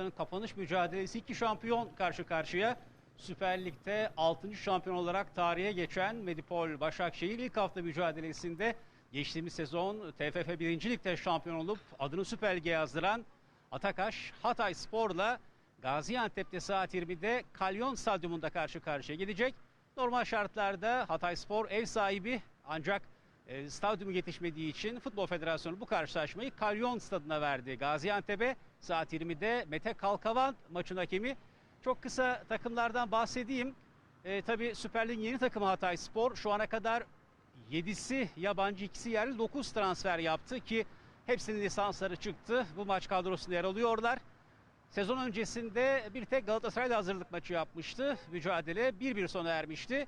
haftanın kapanış mücadelesi iki şampiyon karşı karşıya. Süper Lig'de 6. şampiyon olarak tarihe geçen Medipol Başakşehir ilk hafta mücadelesinde geçtiğimiz sezon TFF 1. Lig'de şampiyon olup adını Süper Lig'e yazdıran Atakaş Hatay Spor'la Gaziantep'te saat 20'de Kalyon Stadyumunda karşı karşıya gelecek. Normal şartlarda Hatay Spor ev sahibi ancak e, stadyumu yetişmediği için Futbol Federasyonu bu karşılaşmayı Kalyon Stadına verdi. Gaziantep'e saat 20'de Mete Kalkavan maçın hakemi. Çok kısa takımlardan bahsedeyim. E, tabii Süper Lig'in yeni takımı Hatay Spor şu ana kadar 7'si yabancı, ikisi yerli 9 transfer yaptı ki hepsinin lisansları çıktı. Bu maç kadrosunda yer alıyorlar. Sezon öncesinde bir tek Galatasaray'la hazırlık maçı yapmıştı. Mücadele 1-1 sona ermişti.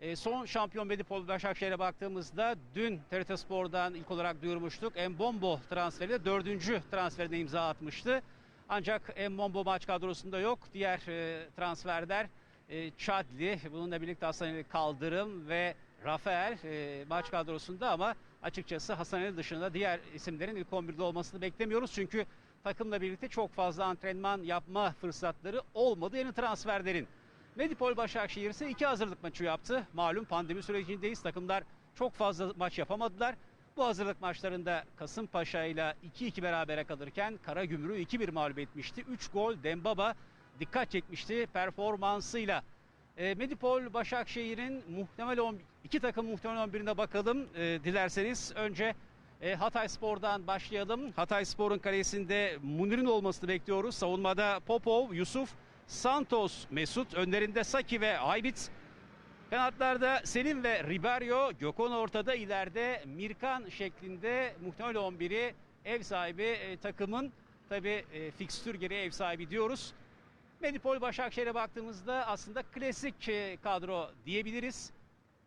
E, son şampiyon Medipol Başakşehir'e baktığımızda dün TRT Spor'dan ilk olarak duyurmuştuk. Mbombo transferiyle dördüncü transferine imza atmıştı. Ancak Mbombo maç kadrosunda yok. Diğer e, transferler e, Çadli, bununla birlikte Hasan Ali Kaldırım ve Rafael e, maç kadrosunda ama açıkçası Hasan Ali dışında diğer isimlerin ilk 11'de olmasını beklemiyoruz. Çünkü takımla birlikte çok fazla antrenman yapma fırsatları olmadı yeni transferlerin. Medipol Başakşehir ise iki hazırlık maçı yaptı. Malum pandemi sürecindeyiz. Takımlar çok fazla maç yapamadılar. Bu hazırlık maçlarında Kasımpaşa ile 2-2 berabere kalırken Karagümrük'ü 2-1 mağlup etmişti. 3 gol Dembaba dikkat çekmişti performansıyla. E, Medipol Başakşehir'in muhtemel 10, iki takım muhtemel 11'ine bakalım e, dilerseniz. Önce e, Hatay Spor'dan başlayalım. Hatay Spor'un kalesinde Munir'in olmasını bekliyoruz. Savunmada Popov, Yusuf, Santos, Mesut, önlerinde Saki ve Aybit. Kanatlarda Selim ve Riberio, Gökhan ortada ileride Mirkan şeklinde muhtemel 11'i ev sahibi e, takımın tabi e, fikstür gereği ev sahibi diyoruz. Medipol Başakşehir'e baktığımızda aslında klasik e, kadro diyebiliriz.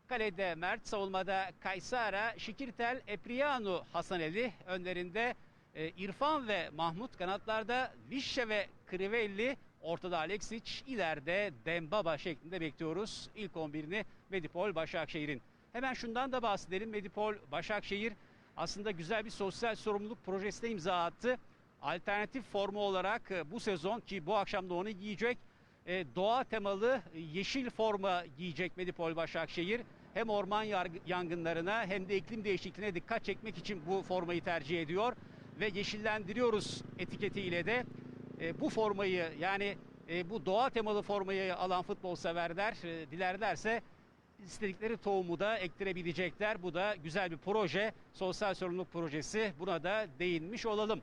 Kalede Mert, savunmada Kaysara, Şikirtel, Epriano, Hasaneli önlerinde e, İrfan ve Mahmut kanatlarda Vişçe ve Krivelli ortada Alexic ileride Dembaba şeklinde bekliyoruz ilk 11'ini Medipol Başakşehir'in. Hemen şundan da bahsedelim Medipol Başakşehir aslında güzel bir sosyal sorumluluk projesine imza attı. Alternatif forma olarak e, bu sezon ki bu akşam da onu giyecek e, doğa temalı yeşil forma giyecek Medipol Başakşehir. Hem orman yangınlarına hem de iklim değişikliğine dikkat çekmek için bu formayı tercih ediyor. Ve yeşillendiriyoruz etiketiyle de e, bu formayı yani e, bu doğa temalı formayı alan futbol severler e, dilerlerse istedikleri tohumu da ektirebilecekler. Bu da güzel bir proje, sosyal sorumluluk projesi. Buna da değinmiş olalım.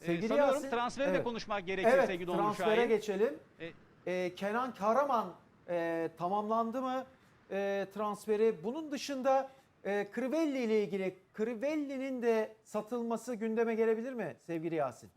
Sevgili sanıyorum Yasin, transferi de evet. konuşmak gerekir Evet sevgili Onur transfere Şahin. geçelim. E, Ee, Kenan Kahraman e, tamamlandı mı e, transferi? Bunun dışında e, Crivelli ile ilgili Crivelli'nin de satılması gündeme gelebilir mi sevgili Yasin?